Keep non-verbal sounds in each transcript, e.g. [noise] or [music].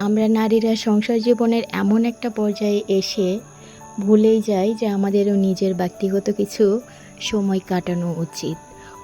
আমরা নারীরা সংসার জীবনের এমন একটা পর্যায়ে এসে ভুলেই যাই যে আমাদেরও নিজের ব্যক্তিগত কিছু সময় কাটানো উচিত।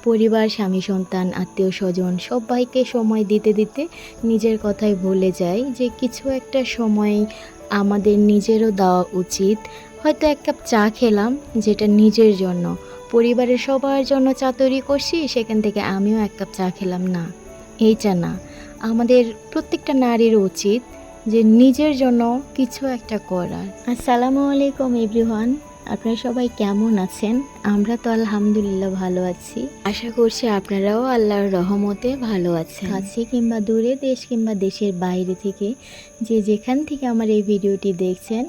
পরিবার, স্বামী, সন্তান, আত্মীয়, স্বজন সবাইকে সময় দিতে দিতে নিজের কথাই ভুলে যাই যে কিছু একটা সময় আমাদের নিজেরও দেওয়া উচিত। হয়তো এক কাপ চা খেলাম যেটা নিজের জন্য, পরিবারের সবার জন্য চা তৈরি করছি, সেখান থেকে আমিও এক কাপ চা খেলাম। না এই চা না। আমাদের প্রত্যেকটা নারীর উচিত যে নিজের জন্য কিছু একটা করার। আসসালামু আলাইকুম এভরিওয়ান আপনারা সবাই কেমন আছেন? আমরা তো আলহামদুলিল্লাহ ভালো আছি। আশা করছি আপনারাও আল্লাহর রহমতে ভালো আছেন। কাছে কিংবা দূরে দেশ কিংবা দেশের বাইরে থেকে যে যেখান থেকে আমার এই ভিডিওটি দেখছেন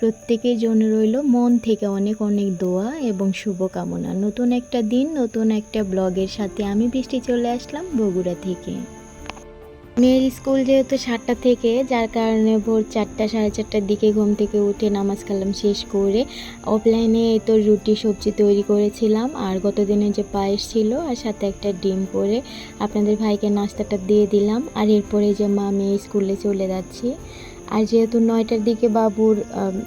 প্রত্যেকের জন্য রইল মন থেকে অনেক অনেক দোয়া এবং শুভকামনা। নতুন একটা দিন নতুন একটা ব্লগের সাথে আমি বৃষ্টি চলে আসলাম বগুড়া থেকে। মেয়ের স্কুল যেহেতু সাতটা থেকে, যার কারণে ভোর চারটা, সাড়ে চারটার দিকে ঘুম থেকে উঠে নামাজ কালাম শেষ করে অফলাইনে তো রুটি, সবজি তৈরি করেছিলাম। আর গত দিনে যে পায়েস ছিল আর সাথে একটা ডিম করে আপনাদের ভাইকে নাস্তাটা দিয়ে দিলাম। আর এরপরে যে মা মেয়ে স্কুলে চলে যাচ্ছি। আর যেহেতু নয়টার দিকে বাবুর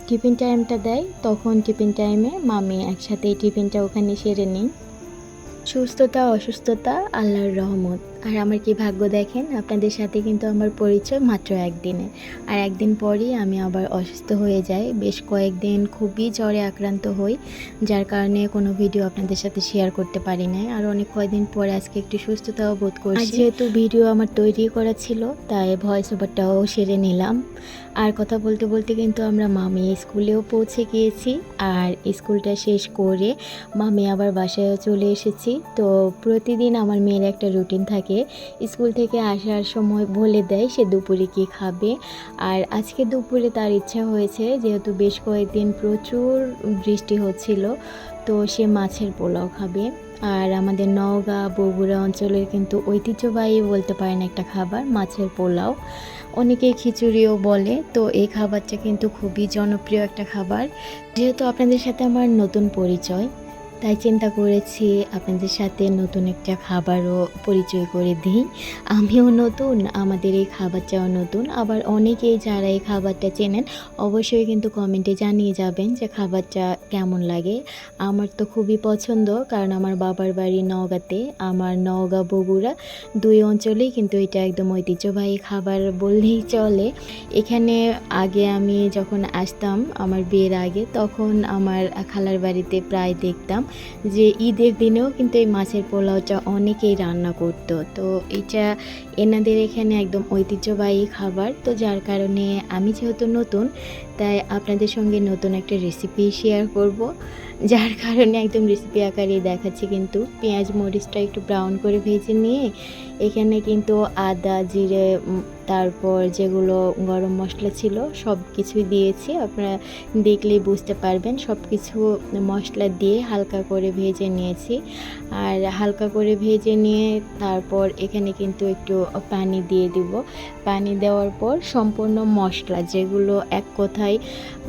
টিফিন টাইমটা দেয়, তখন টিফিন টাইমে মামি একসাথে টিফিনটা ওখানে সেরে নিই সুস্থতা, অসুস্থতা, আল্লাহর রহমত। আর আমার কি ভাগ্য দেখেন? আপনাদের সাথে কিন্তু আমার পরিচয় মাত্র একদিনে আর একদিন পরই আমি আবার অসুস্থ হয়ে যাই। বেশ কয়েকদিন খুবই জ্বরে আক্রান্ত হই যার কারণে কোনো ভিডিও আপনাদের সাথে শেয়ার করতে পারি নাই। আর অনেক কয়েকদিন পরে আজকে একটু সুস্থতাও বোধ করছি। আর যেহেতু ভিডিও আমার তৈরি করা ছিল তাই ভয়েস ওভারটাও সেরে নিলাম। আর কথা বলতে বলতে কিন্তু আমরা মামি স্কুলেও পৌঁছে গিয়েছি। আর স্কুলটা শেষ করে মামি আবার বাসায় চলে এসেছি। তো প্রতিদিন আমার মেয়ের একটা রুটিন থাকে স্কুল থেকে আসার সময় বলে দেয় সে দুপুরে কি খাবে। আর আজকে দুপুরে তার ইচ্ছা হয়েছে, যেহেতু বেশ কয়েকদিন প্রচুর বৃষ্টি হচ্ছিল, তো সে মাছের পোলাও খাবে। আর আমাদের নওগাঁ, বগুড়া অঞ্চলের কিন্তু ঐতিহ্যবাহী বলতে পারেন একটা খাবার, মাছের পোলাও। অনেকেই খিচুড়িও বলে, তো এই খাবারটা কিন্তু খুবই জনপ্রিয় একটা খাবার। যেহেতু আপনাদের সাথে আমার নতুন পরিচয় তাই চিন্তা করেছি আপনাদের সাথে নতুন একটা খাবারও পরিচয় করে দিই। আমিও নতুন, আমাদের এই খাবারটাও নতুন। আবার অনেকেই যারা এই খাবারটা চেনেন, অবশ্যই কিন্তু কমেন্টে জানিয়ে যাবেন যে খাবারটা কেমন লাগে। আমার তো খুবই পছন্দ, কারণ আমার বাবার বাড়ি নওগাঁতে। আমার নওগাঁ বগুড়া, দুই অঞ্চলেই কিন্তু এটা একদম ঐতিহ্যবাহী খাবার বললেই চলে। এখানে আগে আমি যখন আসতাম, আমার বিয়ের আগে, তখন আমার খালার বাড়িতে প্রায় দেখতাম যে ঈদের দিনেও কিন্তু এই মাছের পোলাওটা অনেকেই রান্না করত। তো এটা এনাদের এখানে একদম ঐতিহ্যবাহী খাবার। তো যার কারণে আমি যেহেতু নতুন, তাই আপনাদের সঙ্গে নতুন একটা রেসিপি শেয়ার করব। যার কারণে একদম রেসিপি আকারে দেখাচ্ছি কিন্তু পেঁয়াজ মরিচটা একটু ব্রাউন করে ভেজে নিয়ে এখানে কিন্তু আদা, জিরে তারপর যেগুলো গরম মশলা ছিল সব কিছুই দিয়েছি। আপনারা দেখলেই বুঝতে পারবেন সব কিছু মশলা দিয়ে হালকা করে ভেজে নিয়েছি। আর হালকা করে ভেজে নিয়ে তারপর এখানে কিন্তু একটু পানি দিয়ে দিব। পানি দেওয়ার পর সম্পূর্ণ মশলা যেগুলো এক কথায়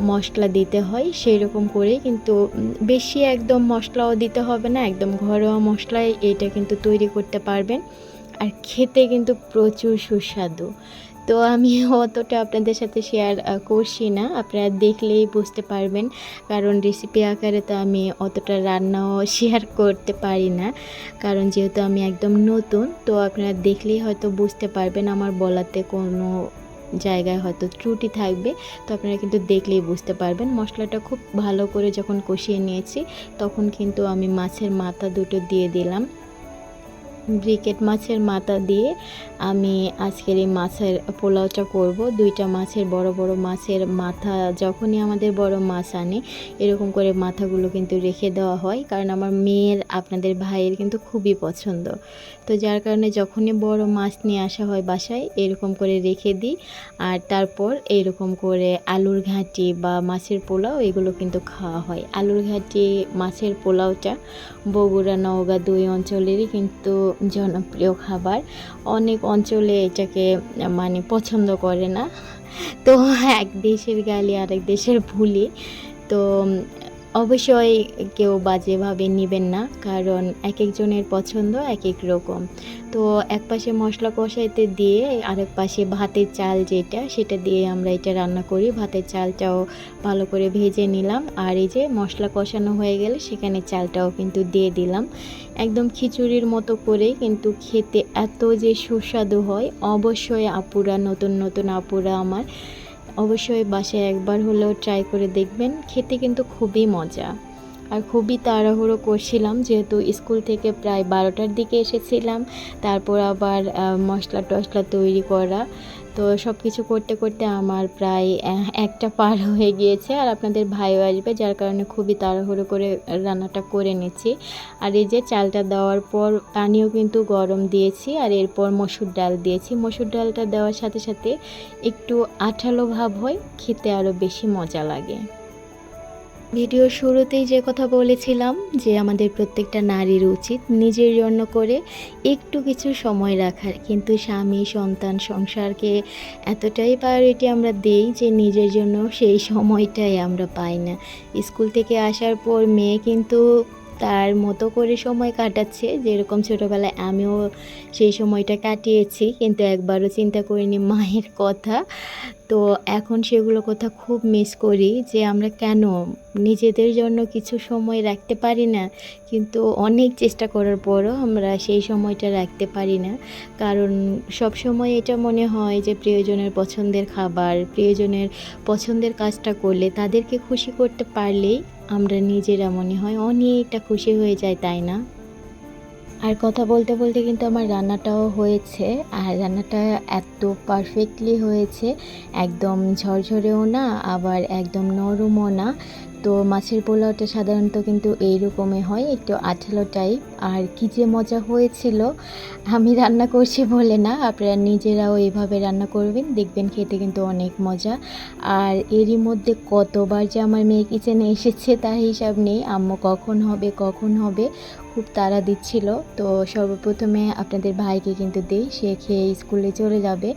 মশলা দিতে হয় সেই রকম করে কিন্তু বেশি একদম মশলাও দিতে হবে না, একদম ঘরোয়া মশলায় এটা কিন্তু তৈরি করতে পারবেন। আর খেতে কিন্তু প্রচুর সুস্বাদু। তো আমি অতটা আপনাদের সাথে শেয়ার করছি না, আপনারা দেখলেই বুঝতে পারবেন। কারণ রেসিপি আকারে তো আমি অতটা রান্নাও [laughs] শেয়ার করতে পারি না। কারণ যেহেতু আমি একদম নতুন, তো আপনারা দেখলেই হয়তো বুঝতে পারবেন আমার বলাতে কোনো জায়গায় হয়তো ত্রুটি থাকবে, তো আপনারা কিন্তু দেখলেই বুঝতে পারবেন। মশলাটা খুব ভালো করে যখন কষিয়ে নিয়েছি, তখন কিন্তু আমি মাছের মাথা দুটো দিয়ে দিলাম। ব্রিকেট মাছের মাথা দিয়ে আমি আজকের এই মাছের পোলাওটা করব। দুইটা মাছের বড় বড় মাছের মাথা, যখনই আমাদের বড় মাছ আনে, এরকম করে মাথাগুলো কিন্তু রেখে দেওয়া হয়। কারণ আমার মেয়ের, আপনাদের ভাইয়ের কিন্তু খুবই পছন্দ। তো যার কারণে যখনই বড় মাছ নিয়ে আসা হয় বাসায়, এরকম করে রেখে দিই। আর তারপর এরকম করে আলুর ঘাঁটি বা মাছের পোলাও, এগুলো কিন্তু খাওয়া হয়। আলুর ঘাঁটি, মাছের পোলাওটা বগুড়া, নওগাঁ দুই অঞ্চলেরই কিন্তু জনপ্রিয় খাবার। অনেক অঞ্চলে এটাকে মানে পছন্দ করে না। তো এক দেশের গালি আরেক দেশের ভুলি। তো অবশ্যই কেউ বাজেভাবে নেবেন না, কারণ এক একজনের পছন্দ এক এক রকম। তো এক পাশে মশলা কষাইতে দিয়ে আরেক পাশে ভাতের চাল যেটা, সেটা দিয়ে আমরা এটা রান্না করি। ভাতের চালটাও ভালো করে ভেজে নিলাম। আর এই যে মশলা কষানো হয়ে গেলে সেখানে চালটাও কিন্তু দিয়ে দিলাম। একদম খিচুড়ির মতো করে কিন্তু খেতে এত যে সুস্বাদু হয়, অবশ্যই আপুরা, নতুন নতুন আপুরা আমার অবশ্যই বাসায় একবার হলেও ট্রাই করে দেখবেন। খেতে কিন্তু খুবই মজা। আর খুবই তাড়াহুড়ো করছিলাম যেহেতু স্কুল থেকে প্রায় বারোটার দিকে এসেছিলাম। তারপর আবার মশলা টশলা তৈরি করা। তো সব কিছু করতে করতে আমার প্রায় একটা পার হয়ে গিয়েছে। আর আপনাদের ভাইও আসবে, যার কারণে খুবই তাড়াহুড়ো করে রান্নাটা করে নিচ্ছি। আর এই যে চালটা দেওয়ার পর পানিও কিন্তু গরম দিয়েছি, আর এরপর মসুর ডাল দিয়েছি। মসুর ডালটা দেওয়ার সাথে সাথে একটু আঠালো ভাব হয়, খেতে আরও বেশি মজা লাগে। ভিডিওর শুরুতেই যে কথা বলেছিলাম যে আমাদের প্রত্যেকটা নারীর উচিত নিজের জন্য করে একটু কিছু সময় রাখার। কিন্তু স্বামী, সন্তান সংসারকে এতটাই প্রায়োরিটি আমরা দেই যে নিজের জন্য সেই সময়টাই আমরা পাই না। স্কুল থেকে আসার পর মেয়ে কিন্তু তার মতো করে সময় কাটাচ্ছে যেরকম ছোটোবেলায় আমিও সেই সময়টা কাটিয়েছি। কিন্তু একবারও চিন্তা করিনি মায়ের কথা। তো এখন সেগুলো কথা খুব মিস করি যে আমরা কেন নিজেদের জন্য কিছু সময় রাখতে পারি না, কিন্তু অনেক চেষ্টা করার পরও আমরা সেই সময়টা রাখতে পারি না। কারণ সব সময় এটা মনে হয় যে প্রিয়জনের পছন্দের খাবার, প্রিয়জনের পছন্দের কাজটা করলে তাদেরকে খুশি করতে পারলেই আমরা নিজেরা মনে হয় অনেকটা খুশি হয়ে যায় তাই না? আর কথা বলতে বলতে কিন্তু আমার রান্নাটাও হয়েছে, আর রান্নাটা এত পারফেক্টলি হয়েছে। একদম ঝরঝরেও না, আবার একদম নরমও না। তো মাছের পোলাওটা সাধারণত কিন্তু এইরকমই হয়, একটু আঠালো টাইপ আর কী যে মজা হয়েছিল, আমি রান্না করছি বলে না, আপনারা নিজেরাও এইভাবে রান্না করবেন, দেখবেন খেতে কিন্তু অনেক মজা। আর এরই মধ্যে কতবার যে আমার মেয়ে কিচেনে এসেছে, তার হিসাব নেই, আম্মু কখন হবে কখন হবে খুব তাড়া দিচ্ছিল। তো সর্বপ্রথমে আপনাদের ভাইকে কিন্তু দিই, সে খেয়ে স্কুলে চলে যাবে।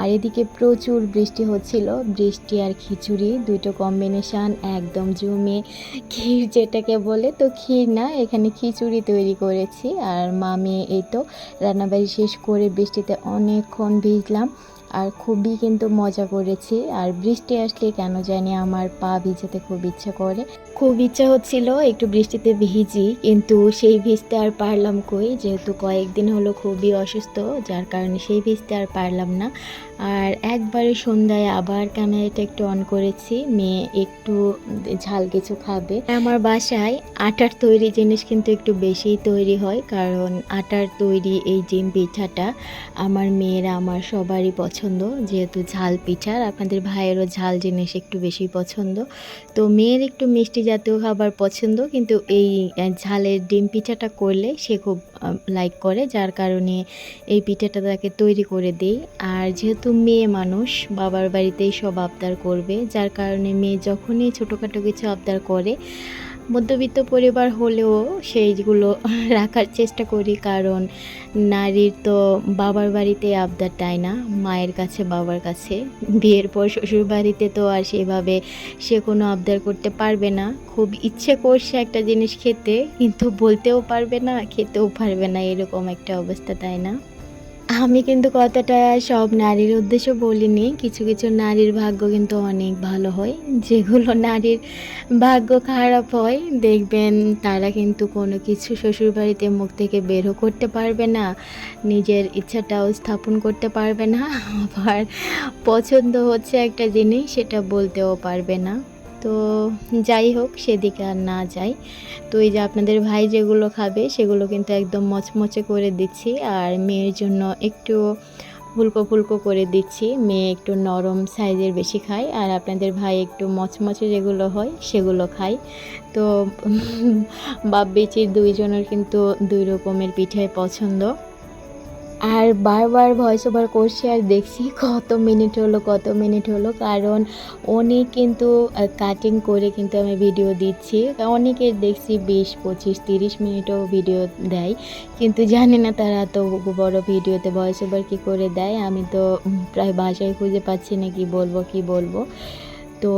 আর এদিকে প্রচুর বৃষ্টি হচ্ছিল। বৃষ্টি আর খিচুড়ি, দুটো কম্বিনেশান একদম জমে ক্ষীর যেটাকে বলে, তো ক্ষীর না, এখানে খিচুড়ি তৈরি করেছি। আর মামি এই তো রান্নাবাড়ি শেষ করে বৃষ্টিতে অনেকক্ষণ ভিজলাম। আর খুবই কিন্তু মজা করেছি। আর বৃষ্টি আসলে কেন জানি আমার পা ভিজাতে খুব ইচ্ছা করে। খুব ইচ্ছা হচ্ছিল একটু বৃষ্টিতে ভিজি, কিন্তু সেই ভিজতে আর পারলাম কই? যেহেতু কয়েকদিন হলো খুবই অসুস্থ, যার কারণে সেই ভিজতে আর পারলাম না। আর একবারে সন্ধ্যায় আবার ক্যামেরাটা একটু অন করেছি, মেয়ে একটু ঝাল কিছু খাবে। আমার বাসায় আটার তৈরি জিনিস কিন্তু একটু বেশিই তৈরি হয়, কারণ আটার তৈরি এই ডিম পিঠাটা আমার মেয়েরা, আমার সবারই পছন্দ। যেহেতু ঝাল পিঠার আপনাদের ভাইয়েরও ঝাল জিনিস একটু বেশি পছন্দ। তো মেয়ের একটু মিষ্টি জাতীয় খাবার পছন্দ, কিন্তু এই ঝালের ডিম পিঠাটা করলে সে খুব লাইক করে, যার কারণে এই পিঠাটা তাকে তৈরি করে দিই। আর যেহেতু মেয়ে মানুষ, বাবার বাড়িতেই সব আবদার করবে, যার কারণে মেয়ে যখনই ছোটোখাটো কিছু আবদার করে মধ্যবিত্ত পরিবার হলেও সেইগুলো রাখার চেষ্টা করি, কারণ নারীর তো বাবার বাড়িতে আবদার তাই না? মায়ের কাছে, বাবার কাছে। বিয়ের পর শ্বশুর বাড়িতে তো আর সেভাবে সে কোনো আবদার করতে পারবে না। খুব ইচ্ছে করছে একটা জিনিস খেতে, কিন্তু বলতেও পারবে না, খেতেও পারবে না, এরকম একটা অবস্থা তাই না? আমি কিন্তু কথাটা সব নারীর উদ্দেশ্য বলিনি। কিছু কিছু নারীর ভাগ্য কিন্তু অনেক ভালো হয়। যেগুলো নারীর ভাগ্য খারাপ হয়, দেখবেন তারা কিন্তু কোনো কিছু শ্বশুরবাড়িতে মুখ থেকে বেরও করতে পারবে না, নিজের ইচ্ছাটাও স্থাপন করতে পারবে না। আবার পছন্দ হচ্ছে একটা জিনিস, সেটা বলতেও পারবে না। তো যাই হোক, সেদিকে আর না যাই। তো এই যে আপনাদের ভাই যেগুলো খাবে, সেগুলো কিন্তু একদম মচমচে করে দিচ্ছি। আর মেয়ের জন্য একটু ফুলকো ফুলকো করে দিচ্ছি। মেয়ে একটু নরম সাইজের বেশি খায়, আর আপনাদের ভাই একটু মচমচে যেগুলো হয়, সেগুলো খায়। তো বাপ বেচির দুইজনের কিন্তু দুই রকমের পিঠে পছন্দ। আর বারবার ভয়েস ওভার করছি আর দেখছি [laughs] কত মিনিট হলো, কত মিনিট হলো। কারণ অনেক কিন্তু কাটিং করে কিন্তু আমি ভিডিও দিচ্ছি। অনেকের দেখছি বিশ, পঁচিশ, তিরিশ মিনিটও ভিডিও দেয়। কিন্তু জানি না তারা তো বড় ভিডিওতে ভয়েস ওভার কী করে দেয়। আমি তো প্রায় বাসায় খুঁজে পাচ্ছি না কি বলব কি বলব। তো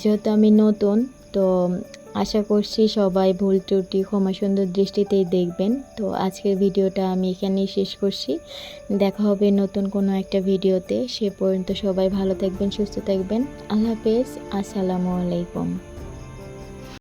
যেহেতু আমি নতুন, তো আশা করছি সবাই ভুল ত্রুটি, ক্ষমা সুন্দর দৃষ্টিতেই দেখবেন। তো আজকের ভিডিওটা আমি এখানেই শেষ করছি। দেখা হবে নতুন কোনো একটা ভিডিওতে। সে পর্যন্ত সবাই ভালো থাকবেন, সুস্থ থাকবেন। আল্লাহ হাফেজ। আসসালামু আলাইকুম।